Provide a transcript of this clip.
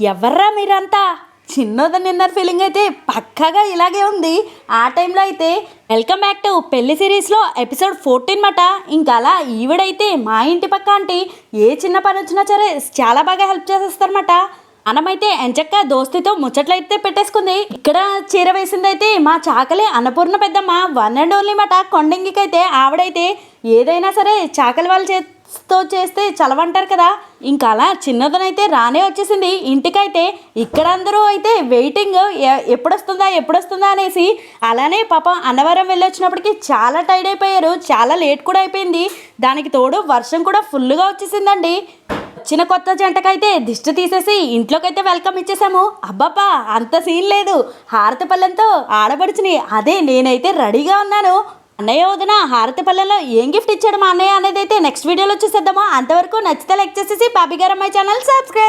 ఎవర్రా మీరంతా? చిన్నది నిన్నర్ ఫీలింగ్ అయితే పక్కాగా ఇలాగే ఉంది. ఆ టైంలో అయితే వెల్కమ్ బ్యాక్ టు పెళ్ళి సిరీస్లో ఎపిసోడ్ ఫోర్టీన్ మాట. ఇంకా అలా ఈవిడైతే మా ఇంటి పక్క అంటే ఏ చిన్న పని వచ్చినా సరే చాలా బాగా హెల్ప్ చేసేస్తారన్నమాట మనమైతే ఎంచక్క దోస్తితో ముచ్చట్లయితే పెట్టేసుకుంది. ఇక్కడ చీర వేసిందైతే మా చాకలి అన్నపూర్ణ పెద్దమ్మ వన్ అండ్ ఓన్లీ మాట. కొండంగికైతే ఆవిడైతే ఏదైనా సరే చాకలి వాళ్ళ తో చేస్తే చలవంటారు కదా. ఇంకా అలా చిన్నదనైతే రానే వచ్చేసింది. ఇంటికైతే ఇక్కడ అందరూ అయితే వెయిటింగ్ ఎప్పుడొస్తుందా ఎప్పుడొస్తుందా అనేసి అలానే పాపం అన్నవరం వెళ్ళొచ్చినప్పటికి చాలా టైర్డ్ అయిపోయారు. చాలా లేట్ కూడా అయిపోయింది. దానికి తోడు వర్షం కూడా ఫుల్గా వచ్చేసిందండి. వచ్చిన కొత్త జంటకైతే దిష్టి తీసేసి ఇంట్లోకైతే వెల్కమ్ ఇచ్చేసాము. అబ్బాపా అంత సీన్ లేదు. హారతి పల్లెంతో ఆడబడుచుని అదే నేనైతే రెడీగా ఉన్నాను. అన్నయ్య వదిన హారతి పల్లెలో ఏం గిఫ్ట్ ఇచ్చాడు మా అన్నయ్య అనేది అయితే నెక్స్ట్ వీడియోలో చూసేద్దామా. అంతవరకు నచ్చితే లైక్ చేసేసి బాబీ గారు అమ్మాయి ఛానల్ సబ్స్క్రైబ్